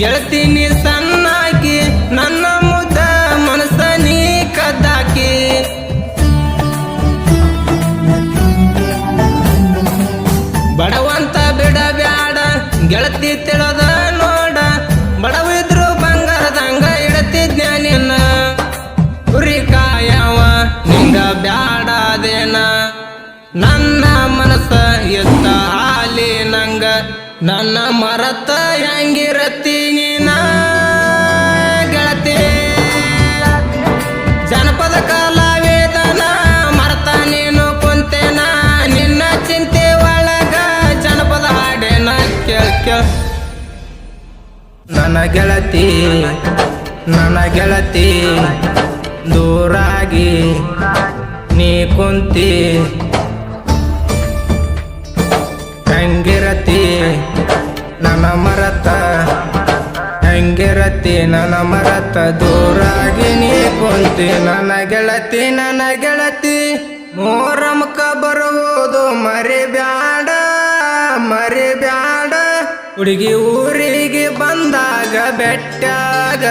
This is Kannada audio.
ಗೆಳತೀನಿ ಸಣ್ಣಾಕಿ, ನನ್ನ ಮುದ ಮನಸ್ಸ ನೀ ಕದ್ದಾಕಿ. ಬಡವಂತ ಬಿಡ ಬ್ಯಾಡ, ಗೆಳತಿ ತಿಳದ ನೋಡ. ಬಡವಿದ್ರು ಬಂಗಾರದಂಗ ಇಡತಿದ್ನ ಜ್ಞಾನಿನ ಕುರಿ ಕಾಯವ ನಿಂಗ ಬ್ಯಾಡದೇನ. ನನ್ನ ಮನಸ ಎತ್ತ ಹಾಲಿ ನಂಗ, ನನ್ನ ಮರತ ಹೆಂಗಿರತ್ತಿ ನನ್ನ ಗೆಳತಿ ನನ್ನ ಗೆಳತಿ, ದೂರಾಗಿ ನೀ ಕುಂತಿ. ಹೆಂಗಿರತಿ ನನ್ನ ಮರತ, ಹೆಂಗಿರತಿ ನನ್ನ ಮರತ, ದೂರಾಗಿ ನೀ ಕುಂತಿ. ನನ್ನ ಗೆಳತಿ ನನ್ನ ಗೆಳತಿ ಮೋರಮಕ ಬರುವುದು ಹುಡುಗಿ ಊರಿಗೆ ಬಂದಾಗ ಬೆಟ್ಟಾಗ